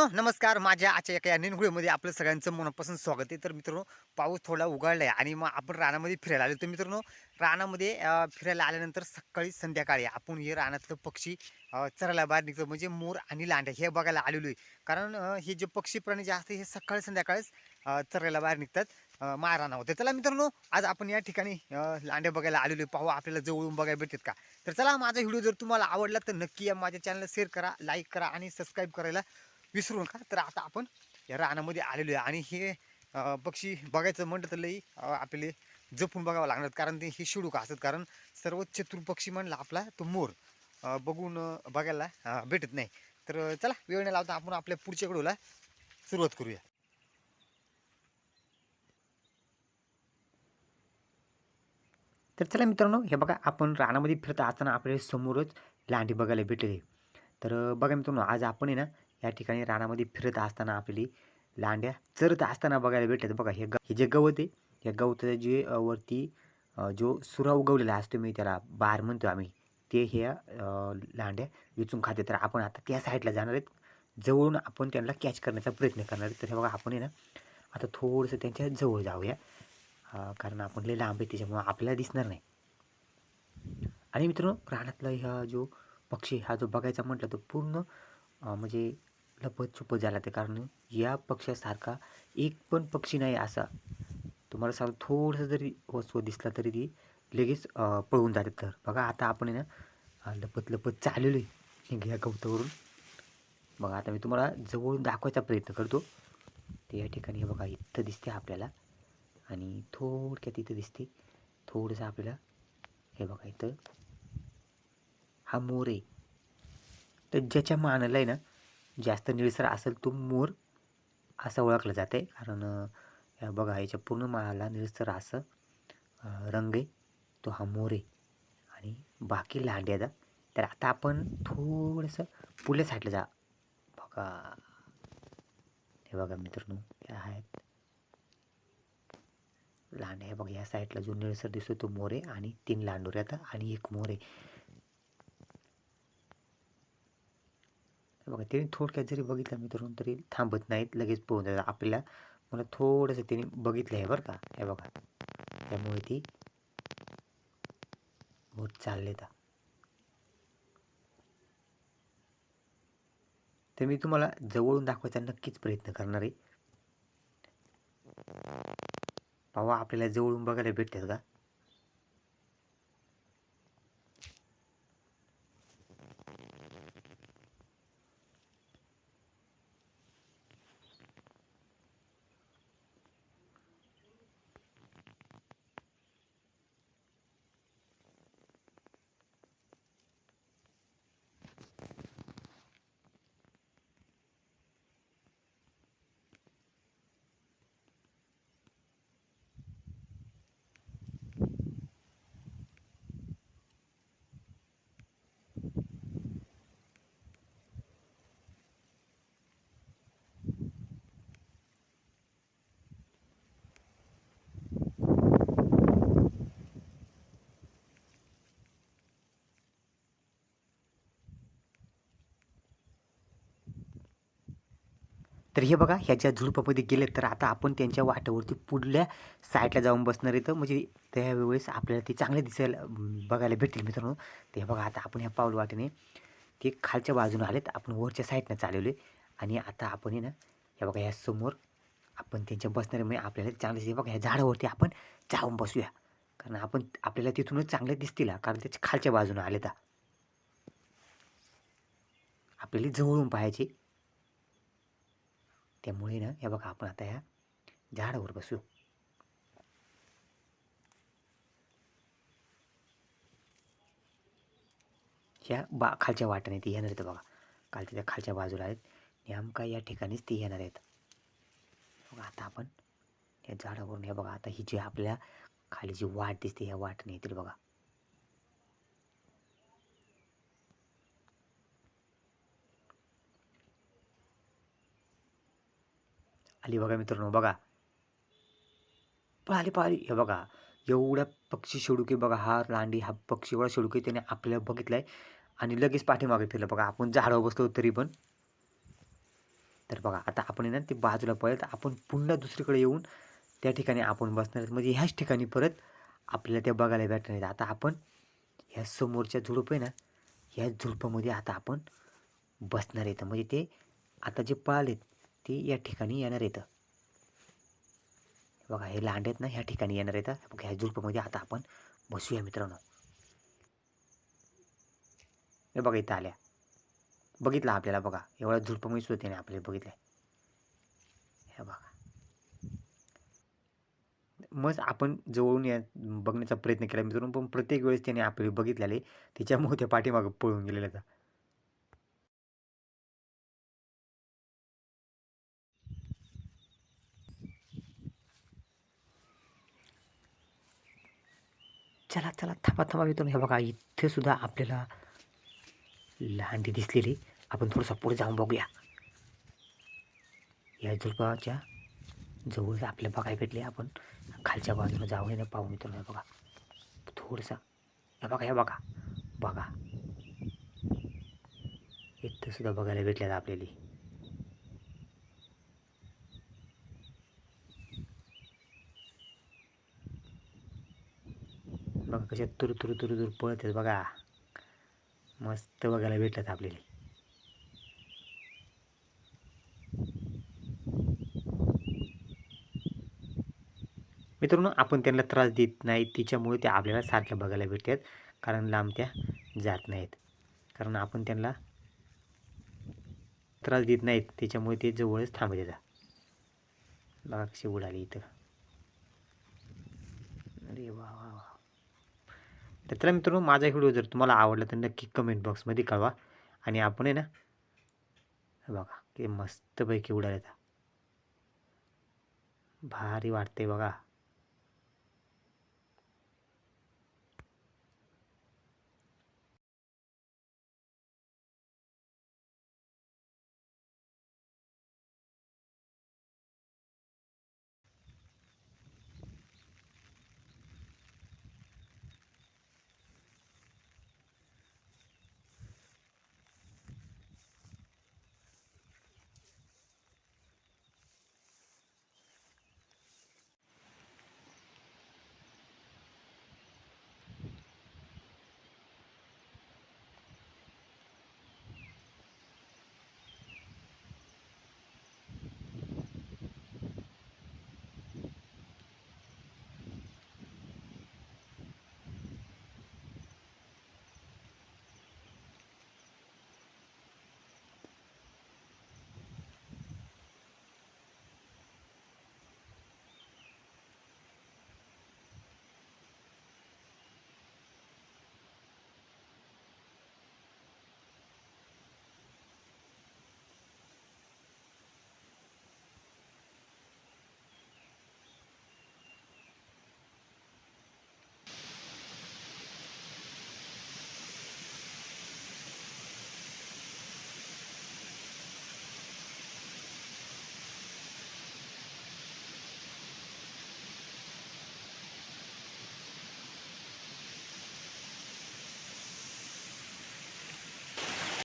मित्रांनो नमस्कार. माझ्या आजच्या एका या निनगुळीमध्ये आपलं सगळ्यांचं मनापासून स्वागत आहे. तर मित्रांनो पाऊस थोडा उघडला आहे आणि मग आपण रानामध्ये फिरायला आलो तर मित्रांनो रानामध्ये फिरायला आल्यानंतर सकाळी संध्याकाळी आपण हे रानातलं पक्षी चरायला बाहेर निघतो. म्हणजे मोर आणि लांड्या हे बघायला आलेलो आहे. कारण हे जे पक्षी प्राणी जे असते हे सकाळी संध्याकाळीच चरायला बाहेर निघतात अं, होते चला मित्रांनो आज आपण या ठिकाणी लांड्या बघायला आलेलो आहे. पाहू आपल्याला जवळून बघायला भेटतात का? तर चला माझा व्हिडिओ जर तुम्हाला आवडला तर नक्की या माझ्या चॅनलला शेअर करा लाईक करा आणि सबस्क्राईब करायला विसरू नका तर आता आपण या रानामध्ये आलेलो आहे. आणि हे पक्षी बघायचं म्हटलं तर लई आपले आपल्याला जपून बघावं लागणार. कारण ते हे शिडूक असतात. कारण सर्वोच्च चतुर पक्षी म्हणला आपला तो मोर बघून बघायला भेटत नाही. तर चला वेळ नाही लावता आपण आपल्या पुढच्या कडूला सुरुवात करूया. तर चला मित्रांनो हे बघा आपण रानामध्ये फिरता असताना आपल्याला समोरच लांडी बघायला भेटले तर बघा मित्रांनो आज आपण आहे ना या ठिकाणी रानामध्ये फिरत असताना आपली लांड्या चरत असताना बघायला भेटतात. बघा हे ग हे जे गवत आहे या गवताचं जे वरती जो सुरा उगवलेला असतो मी त्याला बार म्हणतो आम्ही ते ह्या लांड्या विचून खाते. तर आपण आता त्या साईडला जाणार आहेत. जवळून आपण त्यांना कॅच करण्याचा प्रयत्न करणार आहे तर हे बघा आपण आहे ना आता थोडंसं त्यांच्या जवळ जाऊया. कारण आपण लय लांब आहे त्याच्यामुळं आपल्याला दिसणार नाही. आणि मित्रांनो रानातला ह्या जो पक्षी हा जो बघायचा म्हटलं तर पूर्ण म्हणजे लपत छुपत झाला ते कारण या पक्ष्यासारखा एक पण पक्षी नाही असा. तुम्हाला सांग थोडंसं जरी वस्तू दिसला तरी ती लगेच पळून जाते तर. बघा आता आपण आहे ना लपत लपत चाललेलो आहे. घ्या गवतावरून. बघा आता मी तुम्हाला जवळून दाखवायचा प्रयत्न करतो. ते या ठिकाणी हे बघा इथं दिसते आपल्याला. आणि थोडक्यात इथं दिसते. थोडंसं आपल्याला हे बघा इथं. हा मोर आहे. तर ज्याच्या मानाला आहे ना जास्त निळसर असेल तो मोर असं ओळखलं जातं. आहे कारण या बघा याच्या पूर्ण माळाला निळसर असं रंग आहे. तो हा मोर आहे. आणि बाकी लांड्याचा तर आता आपण थोडंसं पुढल्या साईडला जा. बघा. हे बघा मित्रांनो हे आहेत. लांड आहे बघा या साईडला जो निळसर दिसतो तो मोर आहे. आणि तीन लांडोऱ्या आता आणि एक मोर आहे. बघा त्यांनी थोडक्यात जरी बघितलं मित्रांनो तरी थांबत नाहीत लगेच पोहून जातात. आपल्याला मला थोडंसं त्याने बघितलं आहे बरं का हे बघा. त्यामुळे ती बोट चालले तर मी तुम्हाला जवळून दाखवायचा नक्कीच प्रयत्न करणार आहे. पावा आपल्याला जवळून बघायला भेटतात का? तर हे बघा ह्याच्या झुडपामध्ये गेले तर आता आपण त्यांच्या वाटावरती पुढल्या साईडला जाऊन बसणार आहे. तर म्हणजे त्यावेळेस आपल्याला ते चांगले दिसायला बघायला भेटतील मित्रांनो. ते बघा आता आपण ह्या पाऊल वाटेने ते खालच्या बाजूने आलेत. आपण वरच्या साईडनं चालवले. आणि आता आपण आहे ना हे बघा ह्या समोर आपण त्यांच्या बसणाऱ्यामुळे म्हणजे आपल्याला चांगले हे बघा ह्या झाडावरती आपण जाऊन बसूया. कारण आपण आपल्याला तिथूनच चांगले दिसतील कारण त्याच्या खालच्या बाजूने आले तर आपल्याला जवळून पाहायचे. त्यामुळे ना हे बघा आपण आता ह्या झाडावर बसू. ह्या बा खालच्या वाट्याने ती येणार आहेत बघा. खालच्या त्या खालच्या बाजूला आहेत. नेमका या ठिकाणीच ती येणार आहेत. बघा आता आपण या झाडावरून हे बघा आता ही जी आपल्या खाली जी वाट दिसते ह्या वाटने येतील बघा. आली बघा मित्रांनो बघा. पळाली पळाली हे बघा एवढ्या पक्षी शेडुके बघा हा लांडी हा पक्षी एवढा शेडुके त्याने आपल्याला बघितलाय. आणि लगेच पाठीमागे फिरलं बघा आपण झाडावर बसलो तरी पण. तर बघा आता आपण आहे ना ते बाजूला पळत आपण पुन्हा दुसरीकडे येऊन त्या ठिकाणी आपण बसणार म्हणजे ह्याच ठिकाणी परत आपल्याला त्या बघायला भेटणार आहेत. आता आपण ह्या समोरच्या झुडूप आहे ना ह्या झुडपामध्ये आता आपण बसणार आहेत. म्हणजे ते आता जे पळालेत ते या ठिकाणी येणार येतं बघा हे लांड आहेत ना ह्या ठिकाणी येणार आहेत. बघा ह्या झुडपामध्ये आता आपण बसूया मित्रांनो. हे बघा इथं आल्या. बघितलं आपल्याला बघा. एवढ्या झुडपामध्ये सुद्धा त्याने आपल्याला बघितलं हे बघा. मग आपण जवळून या बघण्याचा प्रयत्न केला मित्रांनो पण प्रत्येक वेळेस त्याने आपल्याला बघितलेले त्याच्यामुळे त्या पाठीमागं पळून गेलेलं चला चला थांबा थांबा मित्रांनो हे बघा इथे सुद्धा आपल्याला लांडी दिसलेली. आपण थोडंसं पुढे जाऊन बघूया. या झुडपाच्या जवळ आपल्या बघायला भेटले आपण. खालच्या बाजूला जाऊन ना पाहू मित्रांनो हे बघा. थोडंसं हे बघा हे बघा. बघा. इथं सुद्धा बघायला भेटल्यात आपल्याला. बघा कशा तुरु तुरु तुर तुर पळत आहेत बघा. मस्त बघायला भेटतात आपल्याला. मित्रांनो आपण त्यांना त्रास देत नाही तिच्यामुळे ते आपल्याला सारख्या बघायला भेटतात कारण लांब त्या जात नाहीत. कारण आपण त्यांना त्रास देत नाहीत त्याच्यामुळे ते जवळच थांबत येतात बघा कशी उडाली इथं. अरे वा वा वा. तर चला मित्रांनो माझा व्हिडिओ जर तुम्हाला आवडला तर नक्की कमेंट बॉक्समध्ये कळवा. आणि आपण आहे ना बघा ते मस्तपैकी उडाले भारी वाटते बघा.